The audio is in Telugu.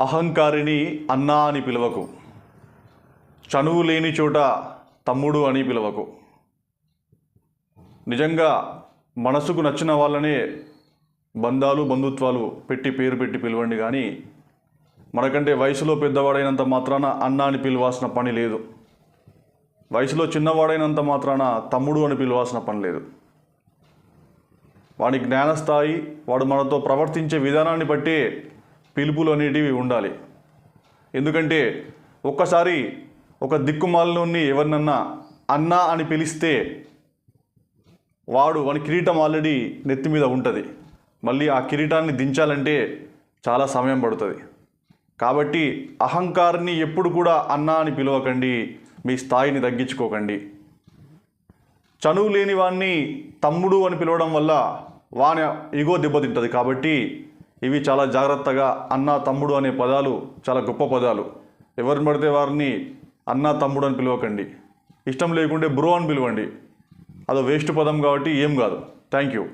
అహంకారిని అన్నా అని పిలవకు. చనువు లేని చోట తమ్ముడు అని పిలవకు. నిజంగా మనసుకు నచ్చిన వాళ్ళనే బంధాలు బంధుత్వాలు పెట్టి పేరు పెట్టి పిలవండి కానీ మనకంటే వయసులో పెద్దవాడైనంత మాత్రాన అన్న అని పిలవాల్సిన పని లేదు. వయసులో చిన్నవాడైనంత మాత్రాన తమ్ముడు అని పిలవాల్సిన పని లేదు. వాడి జ్ఞానస్థాయి వాడు మనతో ప్రవర్తించే విధానాన్ని బట్టే పిలుపులు అనేటివి ఉండాలి. ఎందుకంటే ఒక్కసారి ఒక దిక్కుమాలలోని ఎవరినన్నా అన్నా అని పిలిస్తే వాడు వాని కిరీటం ఆల్రెడీ నెత్తి మీద ఉంటుంది. మళ్ళీ ఆ కిరీటాన్ని దించాలంటే చాలా సమయం పడుతుంది. కాబట్టి అహంకారాన్ని ఎప్పుడు కూడా అన్నా అని పిలవకండి మీ స్థాయిని తగ్గించుకోకండి. చనువు లేని వాడిని తమ్ముడు అని పిలవడం వల్ల వాని ఇగో దెబ్బతింటుంది. కాబట్టి ఇవి చాలా జాగ్రత్తగా అన్న తమ్ముడు అనే పదాలు చాలా గొప్ప పదాలు. ఎవరిని పడితే వారిని అన్న తమ్ముడు అని పిలవకండి. ఇష్టం లేకుంటే బ్రో అని పిలవండి. అదో వేస్ట్ పదం కాబట్టి ఏం కాదు. Thank you